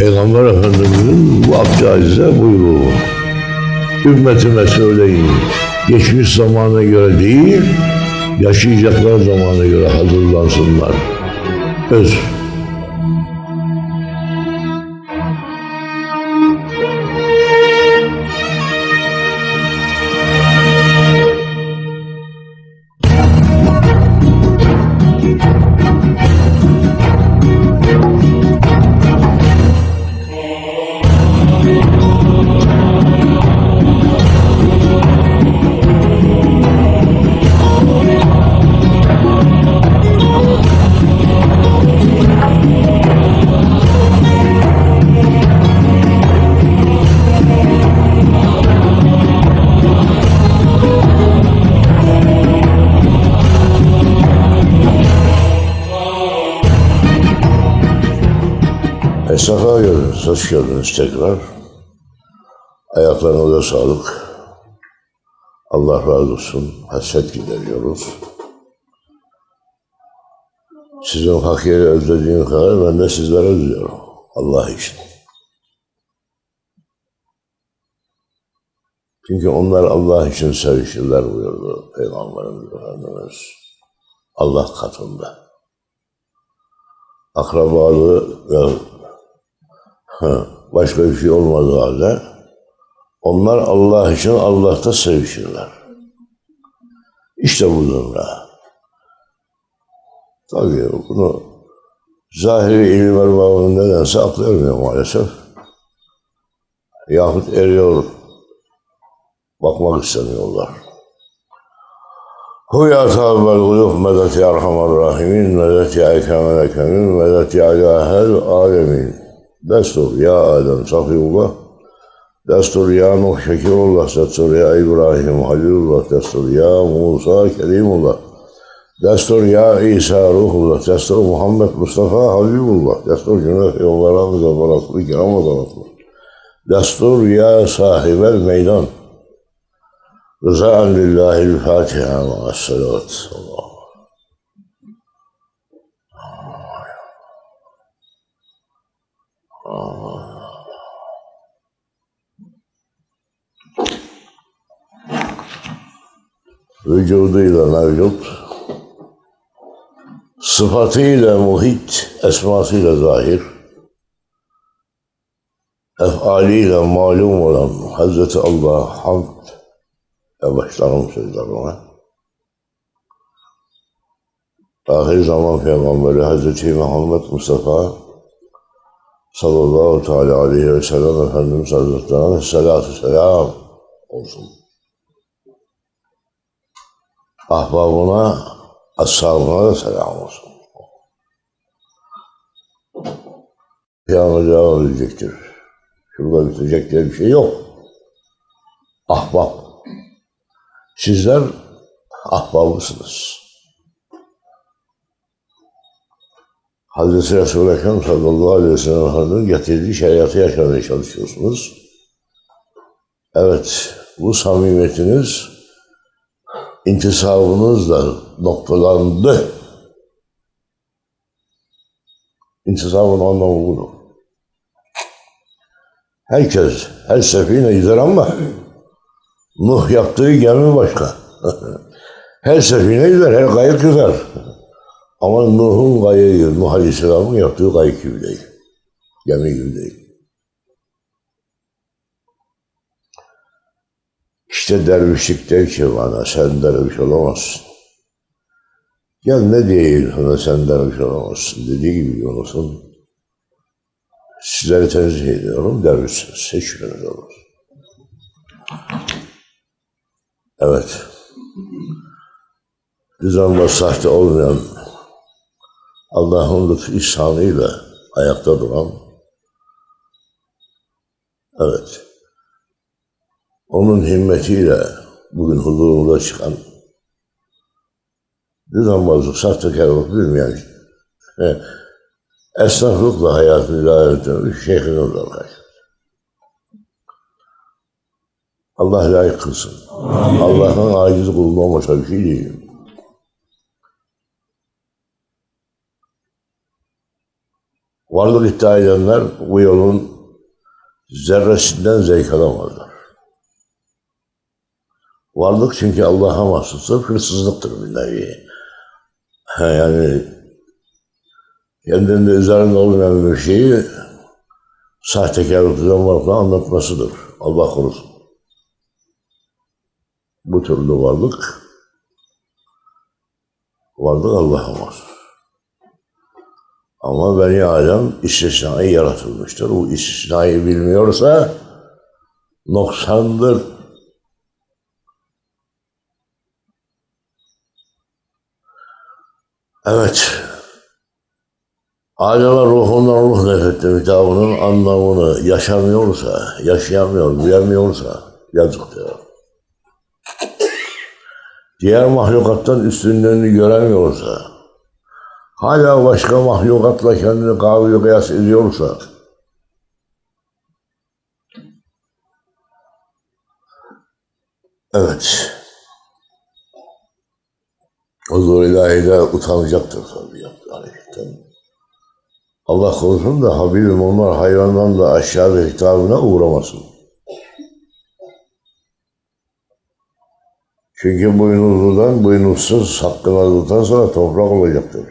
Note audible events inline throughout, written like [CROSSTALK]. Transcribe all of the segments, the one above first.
Peygamber Efendimiz'in bu abdü buyruğu. Ümmetime söyleyin. Geçmiş zamana göre değil, yaşayacaklar zamana göre hazırlansınlar. Öz. Hoş geldiniz tekrar. Ayaklarınıza sağlık. Allah razı olsun. Hasret gideriyoruz. Sizin hakiyeri özlediğim kadar ben de sizleri özlüyorum. Allah için. Çünkü onlar Allah için sevişirler buyurdu Peygamberimiz Efendimiz. Allah katında. Akrabalığı ve Ha, başka bir şey olmadığı halde onlar Allah için Allah'ta sevişirler. İşte bu durumda. Tabii bunu zahiri ilim erbabının nedense aklı maalesef. Yahut eriyor, bakmak istemiyorlar. Hu ya sahabel guyuf medet ya erhamer rahimin medet ya ekramel ekremin medet ya ilahel alemin. Destur ya Adem Safiyullah. Destur ya Nuh Şekirullah. Destur ya İbrahim Halilullah. Destur ya Musa Kerimullah. Destur ya İsa Ruhullah. Destur Muhammed Mustafa Habibullah. Destur Cüneyt Yollarımıza ve Resulü Kiram'a donatma. Destur ya sahibel meydan. Rıza'an lillahil Fatiha ma'as-salavat. Allah. Vücuduyla mevcut, sıfatıyla muhit, esmasıyla zahir, efaliyle malum olan Hazreti Allah hamd ve başlarım sözlerine. Ahir zaman Peygamberi Hazreti Muhammed Mustafa sallallahu teala aleyhi ve sellem Efendimiz Hazretlerine selatü selam olsun ahbabına, ashabına da selam olsun. Kıyamet devam edecektir. Şurada bitecek diye bir şey yok. Ahbap. Sizler ahbabısınız. Hazreti Resul-i Ekrem sallallahu aleyhi ve sellem getirdiği şeriatı yaşamaya çalışıyorsunuz. Evet, bu samimiyetiniz intisabınızla noktalandı. İntisabın anlamı budur. Herkes, her sefine gider ama Nuh yaptığı gemi başka. [LAUGHS] her sefine gider, her kayık gider. Ama Nuh'un kayığı, Nuh Aleyhisselam'ın yaptığı kayık gibi değil. Gemi gibi değil. İşte dervişlik der ki bana sen derviş olamazsın. Gel ne diyeyim sana sen derviş olamazsın dediği gibi Yunus'un sizleri tenzih ediyorum dervişsiniz. Şüpheniz olmaz. Evet. Düzenle sahte olmayan Allah'ın lütfu ihsanıyla ayakta duran evet onun himmetiyle bugün huzurumuza çıkan düzenbazlık, sahtekarlık bilmeyen e, [LAUGHS] esnaflıkla hayatını idare ettirmiş Şeyhimiz arkadaş. Allah layık kılsın. Allah'ın aciz kulluğuna başka bir şey değil. Varlık iddia edenler bu yolun zerresinden zevk alamazlar. Varlık çünkü Allah'a mahsustur, hırsızlıktır nevi. Ha, Yani kendinde üzerinde olmayan bir şeyi sahtekarlıktan varlıkla anlatmasıdır. Allah korusun. Bu türlü varlık varlık Allah'a mahsus. Ama Beni Adem istisnai yaratılmıştır. Bu istisnayı bilmiyorsa noksandır. Evet. Adem'e ruhundan ruh nefetti kitabının anlamını yaşamıyorsa, yaşayamıyor, duyamıyorsa yazıktır. Diğer mahlukattan üstünlüğünü göremiyorsa, hala başka mahlukatla kendini kavga kıyas ediyorsa, evet, huzur ilahide utanacaktır tabii yaptığı hareketten. Allah korusun da Habibim onlar hayvandan da aşağıda hitabına uğramasın. Çünkü boynuzludan boynuzsuz hakkını aldıktan sonra toprak olacaktır.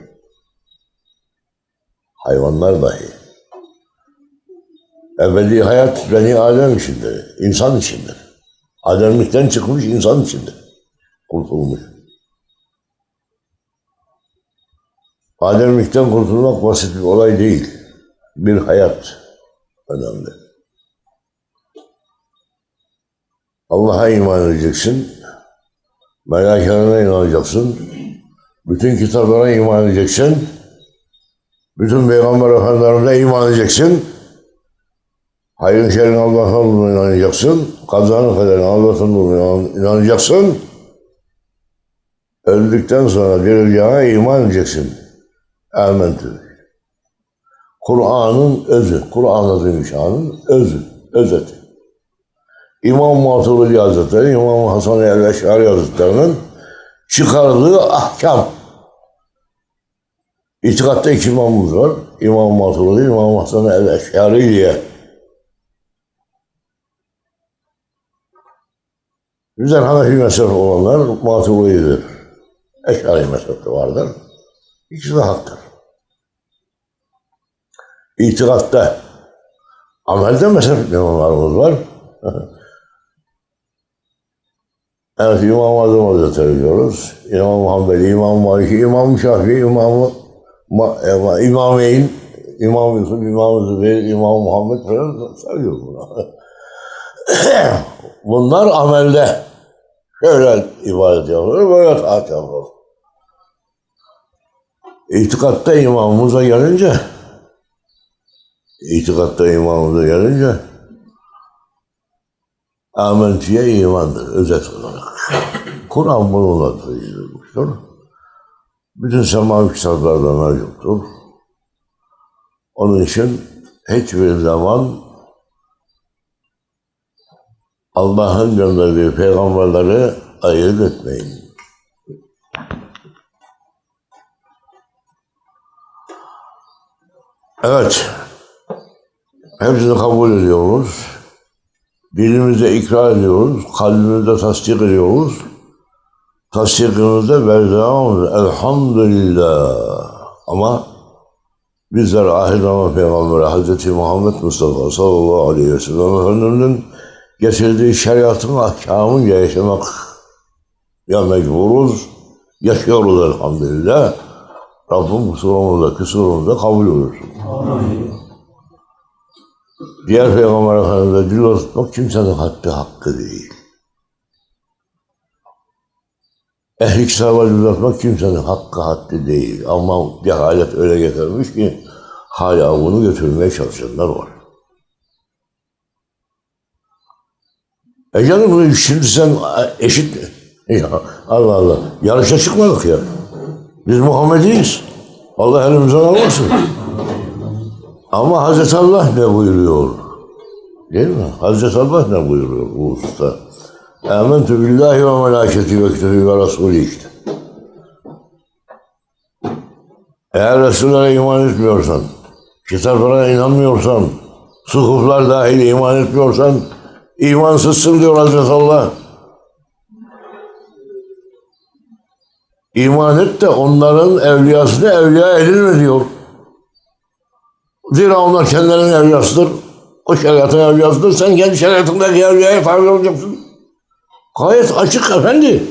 Hayvanlar dahi. Ebedi hayat beni Adem içindir, insan içindir. Ademlikten çıkmış insan içindir. Kurtulmuş. Ademlikten kurtulmak basit bir olay değil. Bir hayat önemli. Allah'a iman edeceksin. Meleklerine inanacaksın. Bütün kitaplara iman edeceksin. Bütün peygamber efendilerine iman edeceksin. Hayrın şerrin Allah'tan olduğuna inanacaksın. Kazanın kaderin olduğuna inanacaksın. Öldükten sonra dirileceğine iman edeceksin. Amentü. Kur'an'ın özü, Kur'an Azimüşşan'ın özü, özeti. İmam Maturidi Hazretleri, İmam Hasan el-Eşari Hazretleri'nin çıkardığı ahkam. İtikatta iki imamımız var. İmam Maturidi, İmam Hasan el-Eşari diye. Bizden Hanefi mezhebi olanlar Maturidi'dir. Eşari mezhebi vardır. De haktır. İtikatta, amelde mezhep imamlarımız var. [LAUGHS] evet İmam Azam Hazretleri diyoruz. İmam Muhammed, İmam Maliki, İmam Şafii, İmam Ma, İmameyn, İmam Yusuf, İmam Zübeyir, İmam Muhammed falan sayıyoruz buna. [LAUGHS] Bunlar amelde şöyle ibadet yapılır, böyle taat yapılır. İtikatta imamımıza gelince, itikatta imamımıza gelince, amentüye imandır, özet olarak. Kur'an bununla tezgirmiştir. Bütün semavi kitaplarda mevcuttur. Onun için hiçbir zaman Allah'ın gönderdiği peygamberleri ayırt etmeyin. Evet. Hepsini kabul ediyoruz. Dilimizde ikrar ediyoruz. Kalbimizde tasdik ediyoruz. Tasdikimizde berzamız. Elhamdülillah. Ama bizler ahir zaman Peygamberi Hz. Muhammed Mustafa sallallahu aleyhi ve sellem Efendimiz'in getirdiği şeriatın ahkamını yaşamak ya mecburuz, yaşıyoruz elhamdülillah. Rabbim kusurumuza, kusurumuza kabul buyursun. Diğer Peygamber Efendimiz'e dil tutmak kimsenin hakkı hakkı değil. Ehli kitaba dil tutmak kimsenin hakkı hakkı değil. Ama cehalet öyle getirmiş ki hala bunu götürmeye çalışanlar var. E canım şimdi sen eşit mi? [LAUGHS] Ya Allah Allah. Yarışa çıkmadık ya. Biz Muhammediyiz. Allah elimizden almasın. Ama Hazreti Allah ne buyuruyor? Değil mi? Hazreti Allah ne buyuruyor bu hususta? Âmentü billahi ve melâketi ve kütübü ve işte. Eğer Resulüne iman etmiyorsan, kitaplara inanmıyorsan, sukuflar dahil iman etmiyorsan, imansızsın diyor Hazreti Allah. İman et de onların evliyasını evliya edinme diyor. Zira onlar kendilerinin evliyasıdır. O şeriatın evliyasıdır. Sen kendi şeriatındaki evliyaya tabi olacaksın. Gayet açık efendi.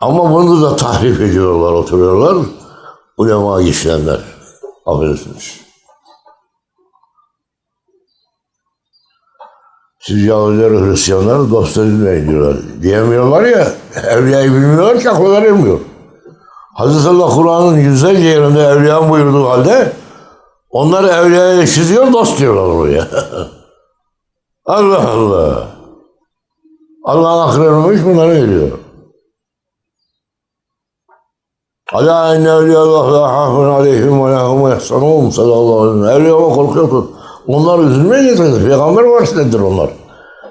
Ama bunu da tahrif ediyorlar, oturuyorlar. Ulema geçirenler. Affedersiniz. Siz Yahudiler, Hristiyanlar dost edinmeyin diyorlar. Diyemiyorlar ya, evliyayı bilmiyorlar ki akılları ermiyor. Hazreti Allah Kur'an'ın yüzlerce yerinde evliyan buyurduğu halde onları evliyaya çiziyor, dost diyorlar oraya. [LAUGHS] Allah Allah. Allah'ın akranıymış bunları veriyor. Ala inne evliyallah la hafun aleyhim ve la hum yahsanun sallallahu aleyhi ve sellem. Evliyama korkuyorsun. Onlar üzülmeyecektir. Peygamber varisidir onlar.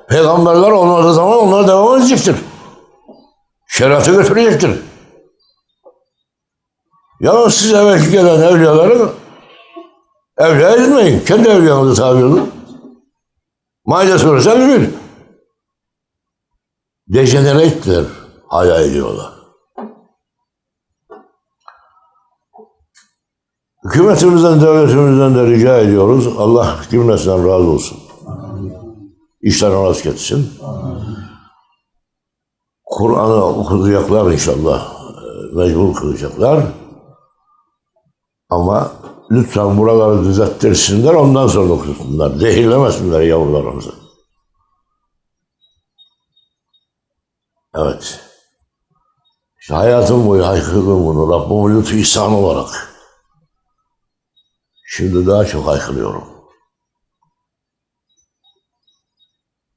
Peygamberler onlarda zaman onlara devam edecektir. Şeriatı götürecektir. Yalnız siz evvelki gelen evliyaları evliya edinmeyin. Kendi evliyanızı tabi olun. Maide suresi 51. Dejenere ettiler. Hala ediyorlar. Hükümetimizden, devletimizden de rica ediyoruz. Allah cümlesinden razı olsun. İşlerini rast getirsin. Kur'an'ı okuyacaklar inşallah. Mecbur kılacaklar. Ama lütfen buraları düzelttirsinler ondan sonra okusunlar. Zehirlemesinler yavrularımızı. Evet. İşte hayatım boyu haykırdım bunu. Rabbimin lütfu ihsan olarak. Şimdi daha çok haykırıyorum.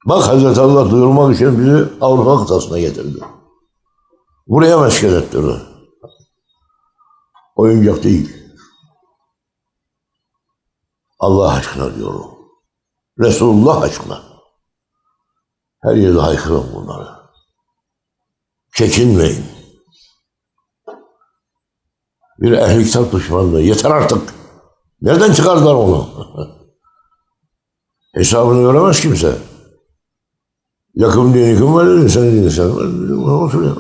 Bak Hazreti Allah duyurmak için bizi Avrupa kıtasına getirdi. Buraya meşgul ettirdi. Oyuncak değil. Allah aşkına diyorum. Resulullah aşkına. Her yerde haykırın bunları. Çekinmeyin. Bir ehli kitap düşmanlığı. Yeter artık. Nereden çıkardılar onu? [LAUGHS] Hesabını veremez kimse. Yakın diye yakın var dedi, sen dini sen var dedi, ona oturuyor.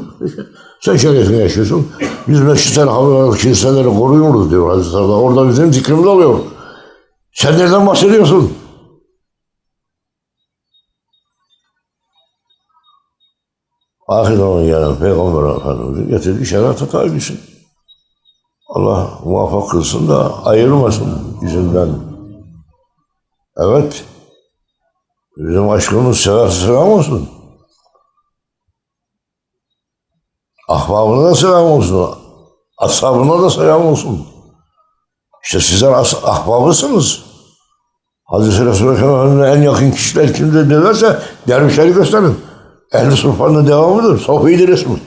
Sen şeriatını yaşıyorsun. Biz meşritler, havralar, kiliseleri koruyoruz diyor Hazreti Allah. Orada bizim zikrimiz oluyor. Sen nereden bahsediyorsun? Ahir zaman gelen Peygamber Efendimiz'i getirdi şeriata tabisin. Allah muvaffak kılsın da ayırmasın yüzünden. Evet. Bizim aşkımız sever selam olsun. Ahbabına da selam olsun. Ashabına da selam olsun. İşte sizler ahbabısınız. Hazreti Efendimiz'in en yakın kişiler kimdir derlerse dervişleri gösterin. Ehl-i Sufa'nın devamıdır. Sofi'dir ismi.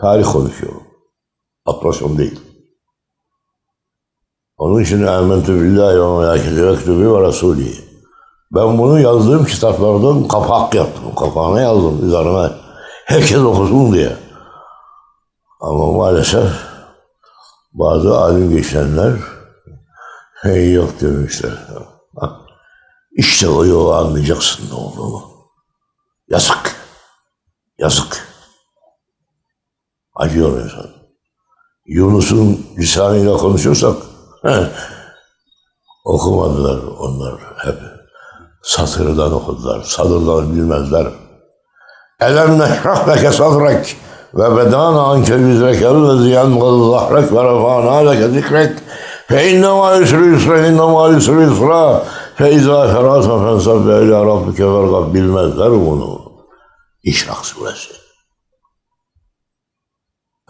Tarih konuşuyorum. Atrasyon değil. Onun için ementü billahi ve melâketi ve kütübü ve rasûlî. Ben bunu yazdığım kitaplardan kapak yaptım. Kapağına yazdım üzerine. Herkes okusun diye. Ama maalesef bazı alim geçenler hey yok demişler. İşte o yolu anlayacaksın ne olduğunu. Yazık. Yazık. Acıyor insan. Yunus'un lisanıyla konuşursak okumadılar onlar hep. Satırdan okudular, sadırdan bilmezler. Elem neşrah leke sadrek ve bedana anke vizrekel ve ziyan gazı zahrek ve refana leke zikrek fe inne ma yusri yusre inne ma yusri yusra fe izâ ferâsa fensab ve ilâ rabbike vergab bilmezler bunu. İşrak suresi.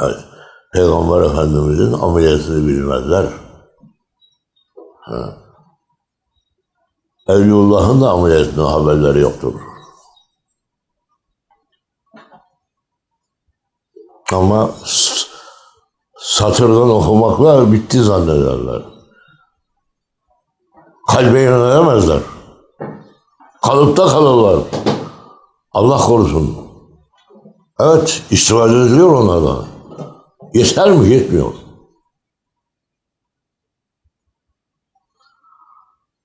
Evet. Peygamber Efendimizin ameliyatını bilmezler. Ha. Evliyullah'ın da ameliyatının haberleri yoktur. Ama satırdan okumakla bitti zannederler. Kalbe yönelemezler. Kalıpta kalırlar. Allah korusun. Evet, istifade ediliyor onlardan. Yeter mi? Yetmiyor.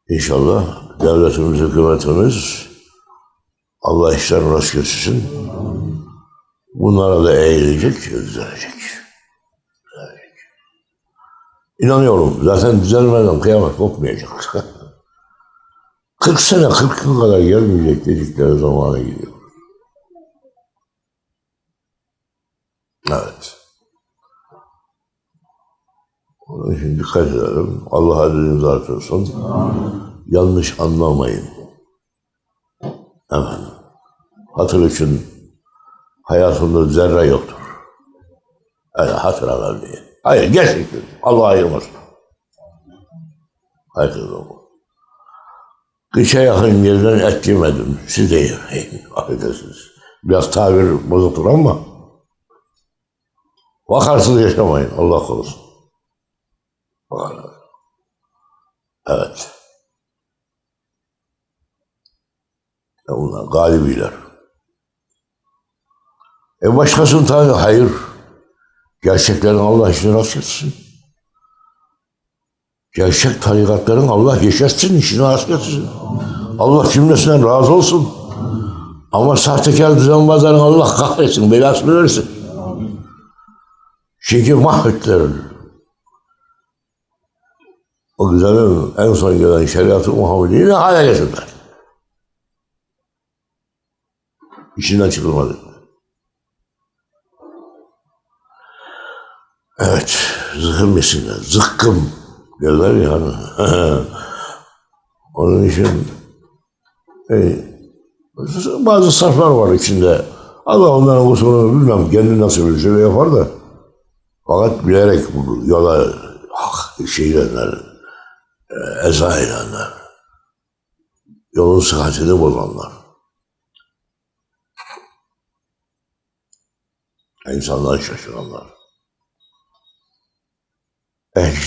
İnşallah devletimiz, hükümetimiz Allah işlerini rast getirsin. Bunlara da eğilecek, düzelecek. Düzelecek. İnanıyorum zaten düzelmeden kıyamet kopmayacak. [LAUGHS] 40 sene, 40 yıl kadar gelmeyecek dedikleri zamana gidiyor. Evet. Onun için dikkat edelim. Allah adilinizi artırsın. Yanlış anlamayın. Efendim. Hatır için hayatında zerre yoktur. Öyle hatıra vermeyin. Hayır gerçekten. Allah ayırmasın. Herkes o. Kışa yakın yerden et yemedim. Siz de yemeyin. [LAUGHS] Biraz tabir bozuktur ama vakarsız yaşamayın. Allah korusun. Evet. Ya bunlar galibiler. E başkasının tabi hayır. Gerçeklerin Allah işini rast etsin. Gerçek tarikatların Allah yaşatsın, işini rast getirsin. Allah cümlesinden razı olsun. Ama sahtekar düzenbazların Allah kahretsin, belasını versin. Çünkü mahvettiler. O güzelin en son gelen şeriatı Muhammed'i ne hale getirdiler. İşinden çıkılmadı. Evet, zıkkım yesinler. Zıkkım derler ya. hani. [LAUGHS] Onun için e, bazı sarflar var içinde. Allah onların kusurunu bilmem kendi nasıl bir şey yapar da. Fakat bilerek bu yola hak şey edenler, e, eza edenler, yolun sıhhatini bozanlar. İnsanlar şaşıranlar.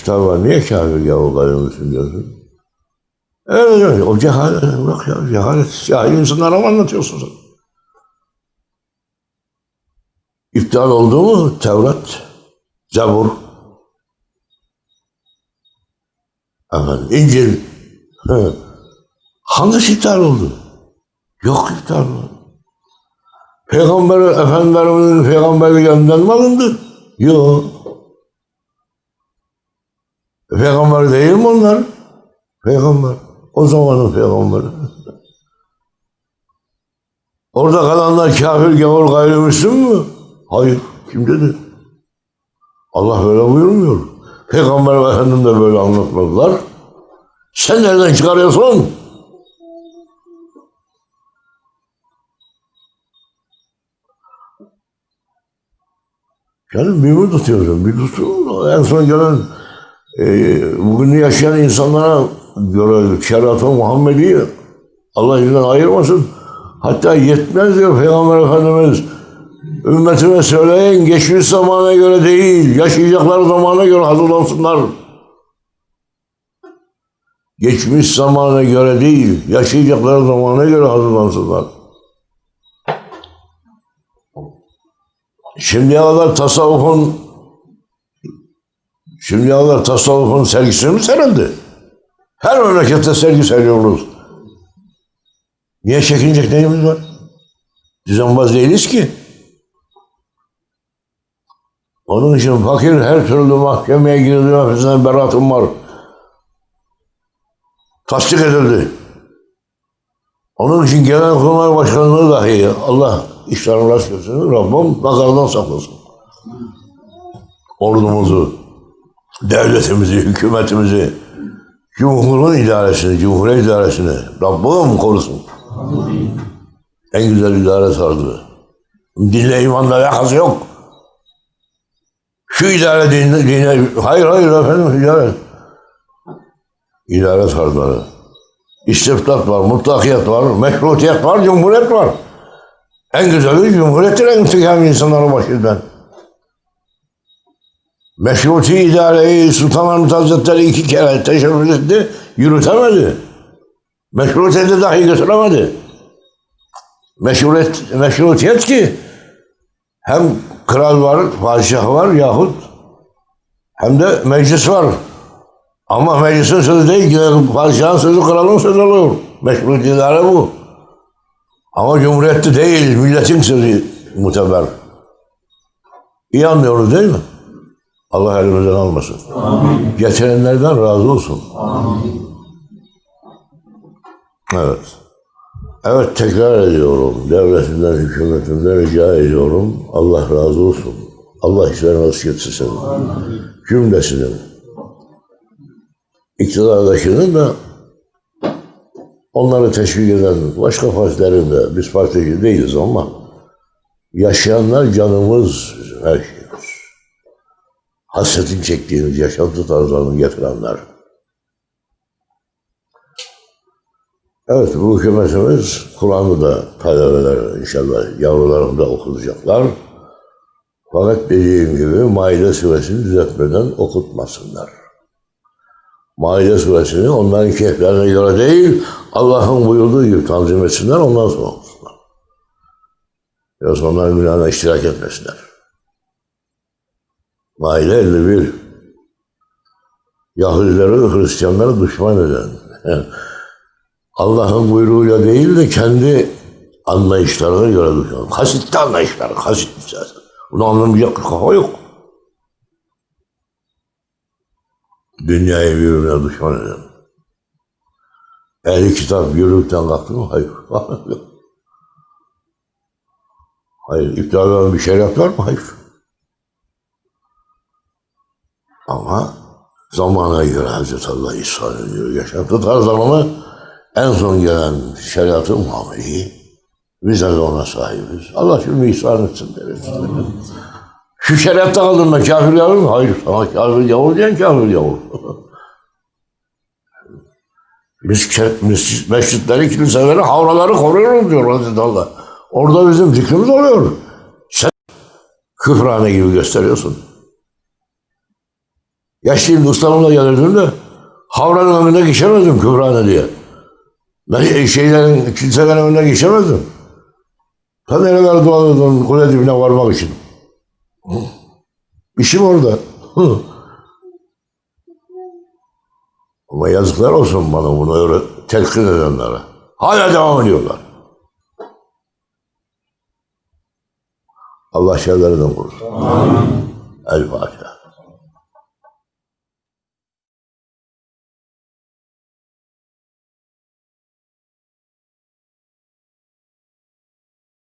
Kitap var. Niye kafir gavur gayrimüslim diyorsun? Evet, evet. O cehalet. Bak ya cehalet. Cahil insanlara mı anlatıyorsun sen? İptal oldu mu Tevrat, Zabur, efendim, İncil. Hı. Hangisi iptal oldu? Yok iptal oldu. Peygamber Efendimiz'in peygamberliğinden mi alındı? Yok. Peygamber değil mi onlar? Peygamber. O zamanın peygamberi. Orada kalanlar kafir, gavur, gayrimüslim mi? Hayır. Kim dedi? Allah böyle buyurmuyor. Peygamber ve Efendim de böyle anlatmadılar. Sen nereden çıkarıyorsun? Canım bir mi tutuyorsun? Bir tutun. En son gelen e, bugün yaşayan insanlara göre şeriatı Muhammed'i Allah yüzünden ayırmasın. Hatta yetmez diyor Peygamber Efendimiz. Ümmetime söyleyin geçmiş zamana göre değil, yaşayacakları zamana göre hazırlansınlar. Geçmiş zamana göre değil, yaşayacakları zamana göre hazırlansınlar. Şimdiye kadar tasavvufun şimdiye kadar tasavvufun sergisini mi serildi? Her memlekette sergi seriyoruz. Niye çekinecek neyimiz var? Düzenbaz değiliz ki. Onun için fakir her türlü mahkemeye girdi, hepsinden beratım var. Tasdik edildi. Onun için genel kurmay başkanlığı dahi Allah işlerini rast götürsün. Rabbim nazardan saklasın. Ordumuzu, devletimizi, hükümetimizi, Cumhurun idaresini, Cumhuriyet idaresini Rabbim korusun. En güzel idare sardı. Dinle imanla alakası yok. Şu idare dine, dine hayır hayır efendim idare. İdare sardıları. İstiftat var, mutlakiyet var, meşrutiyet var, cumhuriyet var. En güzeli cumhuriyettir en intikam insanların başından. Meşruti idareyi Sultanahmet Hazretleri iki kere teşebbüs etti, yürütemedi. Meşrutiyeti dahi götüremedi. Meşruiyet, meşrutiyet ki Hem kral var, padişah var yahut hem de meclis var. Ama meclisin sözü değil ki padişahın sözü kralın sözü olur. Meşrut idare bu. Ama cumhuriyette değil, milletin sözü muteber. İyi anlıyoruz değil mi? Allah elimizden almasın. Getirenlerden razı olsun. Evet. Evet tekrar ediyorum. Devletinden, hükümetinden rica ediyorum. Allah razı olsun. Allah işlerini nasip etsin. Cümlesinin. İktidardakinin de onları teşvik eden başka partilerin de biz partici değiliz ama yaşayanlar canımız her şeyimiz. Hasretin çektiğimiz yaşantı tarzlarını getirenler. Evet bu hükümetimiz Kur'an'ı da talebeler inşallah yavrularım da okutacaklar. Fakat dediğim gibi Maide suresini düzeltmeden okutmasınlar. Maide suresini onların keyiflerine göre değil, Allah'ın buyurduğu gibi tanzim etsinler, ondan sonra okusunlar. Yoksa onların günahına iştirak etmesinler. Maide 51. Yahudileri ve Hristiyanları düşman eden, [LAUGHS] Allah'ın buyruğuyla değil de kendi anlayışlarına göre düşman. Kasıtlı anlayışlar, kasıtlı zaten. Bunu anlamayacak bir kafa yok. Dünyayı birbirine düşman eden. Ehli kitap yürürlükten kalktı mı? Hayır. [LAUGHS] Hayır. İptal bir şeriat var mı? Hayır. Ama zamana göre Hazreti Allah ihsan ediyor. Yaşantı tarzlarını en son gelen şeriatı Muhammed'i biz de ona sahibiz. Allah şimdi ihsan etsin deriz. Şu şeriatta kaldım ben kafir yavur mu? Hayır. Ama kafir yavur diyen kafir yavur. [LAUGHS] biz mes- mescitleri, kiliseleri, havraları koruyoruz diyor Hazreti Allah. Orada bizim zikrimiz oluyor. Sen küfrane gibi gösteriyorsun. Yaşlıyım ustamla gelirdim de havranın önüne geçemezdim küfrane diye. Ben şeylerin, kiliselerin önüne geçemezdim. Ta nerelere dolanırdım kule dibine varmak için. İşim orada. [LAUGHS] Ama yazıklar olsun bana bunu öyle telkin edenlere. Hala devam ediyorlar. Allah şerlerinden korusun. El Fatiha.